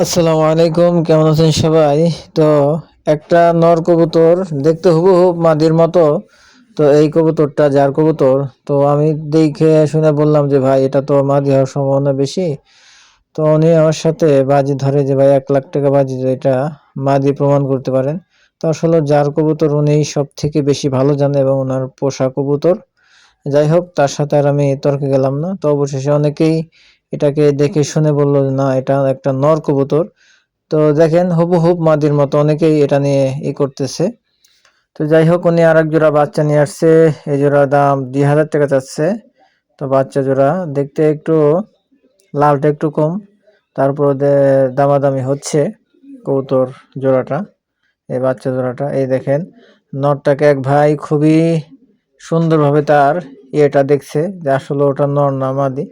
আসসালামু আলাইকুম, কেমন আছেন সবাই? তো একটা নর কবুতর দেখতে হুবহুব মাদির মতো। তো এই কবুতরটা যার কবুতর। তো আমি দেখে শুনে বললাম যে, ভাই, এটা তো মাদি হওয়ার সম্ভাবনা বেশি। তো উনি আমার সাথে বাজি ধরে যে, ভাই, এক লাখ টাকা বাজি এটা মাদি প্রমাণ করতে পারেন। তো আসলে যার কবুতর উনি সব থেকে বেশি ভালো জানে এবং ওনার পোষা কবুতর। যাই হোক, তার সাথে আর আমি তর্কে গেলাম না। তো অবশেষে অনেকেই এটাকে দেখে শুনে বলল যে না এটা একটা নর কবুতর। তো দেখেন হুবহুব মাদির মতো অনেকেই এটা নিয়ে ই করতেছে। তো যাই হোক উনি আর এক জোড়া বাচ্চা নিয়ে আসছে। এই জোড়ার দাম দুই হাজার টাকা চাচ্ছে তো বাচ্চা জোড়া দেখতে একটু লালটা একটু কম। তারপর দামাদামি হচ্ছে কবুতর জোড়াটা এই বাচ্চা জোড়াটা। এই দেখেন নরটাকে এক ভাই খুবই সুন্দরভাবে তার ইয়েটা দেখছে যে আসলে ওটা নর না মাদি।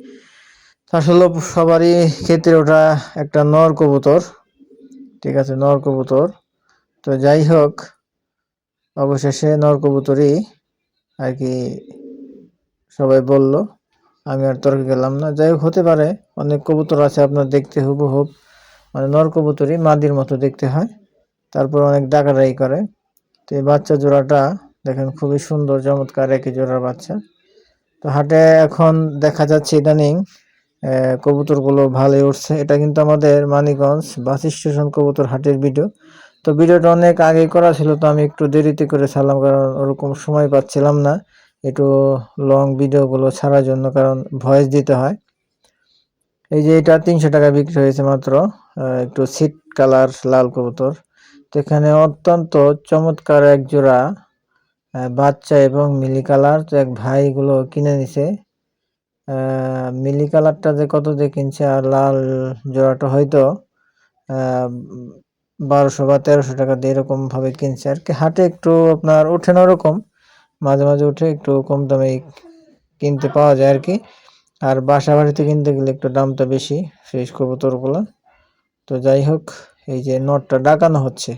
আসলে সবারই ক্ষেত্রে ওটা একটা নর কবুতর। ঠিক আছে, নর কবুতর। তো যাই হোক, অবশেষে নর কবুতরই আর কি সবাই বলল, আমি আর তর্কে গেলাম না। যাই হোক, হতে পারে, অনেক কবুতর আছে আপনার দেখতে হুবহুব মানে নর কবুতরই মাদির মতো দেখতে হয়। তারপর অনেক ডাকাডাকি করে। তো এই বাচ্চা জোড়াটা দেখেন খুবই সুন্দর, চমৎকার একই জোড়ার বাচ্চা। তো হাটে এখন দেখা যাচ্ছে ইদানিং কবুতরগুলো ভালোই উঠছে। এটা কিন্তু আমাদের মানিকগঞ্জ বাস স্টেশন কবুতর হাটের ভিডিও। তো ভিডিওটা অনেক আগে করা ছিল, তো আমি একটু দেরিতে করে ছাড়লাম কারণ ওরকম সময় পাচ্ছিলাম না। একটু লং ভিডিওগুলো ছাড়ার জন্য কারণ ভয়েস দিতে হয়। এই যে এটা তিনশো টাকা বিক্রি হয়েছে মাত্র একটু সিট কালার লাল কবুতর। তো এখানে অত্যন্ত চমৎকার এক জোড়া বাচ্চা এবং মিলি কালার। তো এক ভাই এগুলো কিনে নিছে। মিলি কালারটা যে কত দিয়ে কিনছে আর লাল জোড়াটা হয়তো বারোশো বা তেরোশো টাকা দিয়ে এরকম ভাবে কিনছে। আর কি হাটে একটু আপনার ওঠে না ওরকম, মাঝে মাঝে উঠে একটু কম দামে কিনতে পাওয়া যায় আর কি। আর বাসা বাড়িতে কিনতে গেলে একটু দামটা বেশি, ফ্রেশ কবুতরগুলো। তো যাই হোক, এই যে নটটা ডাকানো হচ্ছে,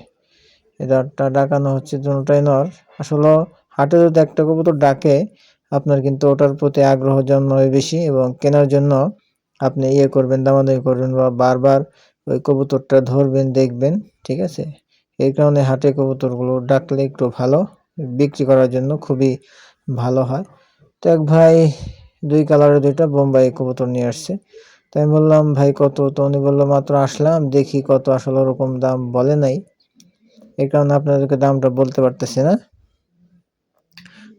এই নটটা ডাকানো হচ্ছে দুটাই নর। আসলে হাটে যদি একটা কবুতর ডাকে আপনার কিন্তু ওটার প্রতি আগ্রহ জন্মাবে বেশি এবং কেনার জন্য আপনি ইয়ে করবেন, দামাদামি করবেন বা বারবার ওই কবুতরটা ধরবেন, দেখবেন, ঠিক আছে? এই কারণে হাটে কবুতরগুলো ডাকলে একটু ভালো, বিক্রি করার জন্য খুবই ভালো হয়। তো এক ভাই দুই কালারের দুইটা বোম্বাই কবুতর নিয়ে আসছে। তো আমি বললাম, ভাই, কত? তো উনি বলল, মাত্র আসলাম, দেখি কত আসলে ওরকম দাম বলে নাই। এই কারণে আপনাদেরকে দামটা বলতে পারতেছি না।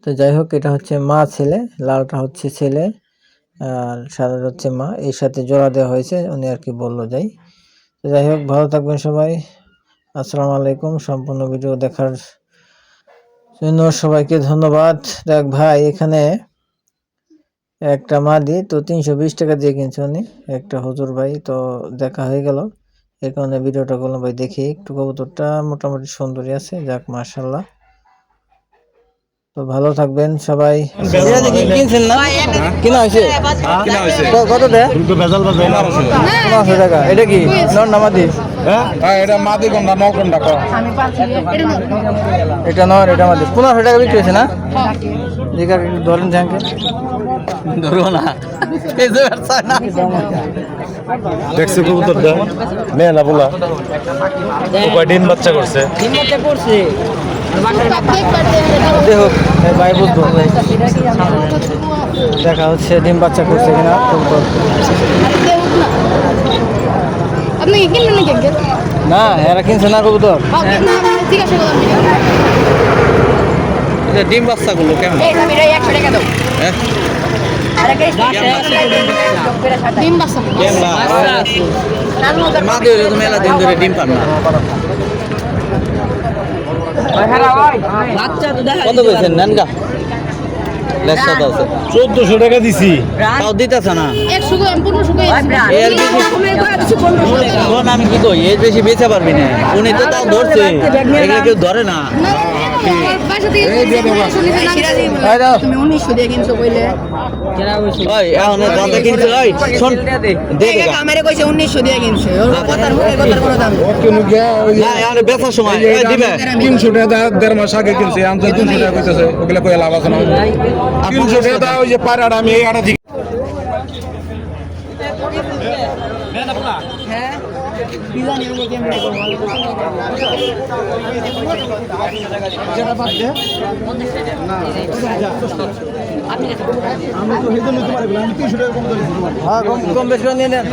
তো যাই হোক, এটা হচ্ছে মা ছেলে, লালটা হচ্ছে ছেলে, আর সাদাটা হচ্ছে মা। এর সাথে জোড়া দেওয়া হয়েছে, উনি আর কি বলল যাই। তো যাই হোক, ভালো থাকবেন সবাই। আসসালামু আলাইকুম। সম্পূর্ণ ভিডিও দেখার জন্য সবাইকে ধন্যবাদ। দেখ ভাই, এখানে একটা মা মাদি তো তিনশো বিশ টাকা দিয়ে কিনছে উনি। একটা হুজুর ভাই, তো দেখা হয়ে গেল। এই কারণে ভিডিওটা করলাম ভাই, দেখি। একটু কবুতরটা মোটামুটি সুন্দরী আছে, যাক মার্শাল্লাহ তো ভালো থাকবেন সবাই। কিনছেন না? কিনা হয়েছে? কিনা হয়েছে। কত দেয়? না পনেরোশো টাকা। এটা কি? নামাদি হ্যাঁ? হ্যাঁ, এটা মাদি কোনটা ন কোনটা? এটা নর এটা আমাদের পনেরোশো টাকা বিক্রি হয়েছে না? ধরেন ঝাঁকে। ধরবো না। না। দেখছি কবুতরটা মেলা বলা? কয় ডিম বাচ্চা করছে। ভাই বুঝব দেখা হচ্ছে ডিম বাচ্চা করছে কিনা? না এরা কিনছে না কবুতর? জিজ্ঞাসা করলাম ডিম কেমন মাদি হলে তো মেলা দিন ধরে ডিম পান না। কত পেয়েছেন নেন গা লেখা তো আছে। চোদ্দশো টাকা দিছি। তাও দিতেছে না। একশো করে পনেরোশো করে এর বেশি শোন আমি কি কই? এর বেশি বেচা পারবি না। উনি তো তাও ধরছে। এগুলো কেউ ধরে না। কোনো। কেন তিনশো টাকা দেড় মাস আগে কিনছে আমি তিনশো টাকা কইতেছে ওগুলা কই লাভ আছে না? তিনশো টাকা ওই যে পাড়াটা আমি এই আড়া কি জানি ওকে কেমনে করব হ্যাঁ কম কম বেশি নিয়ে নেন।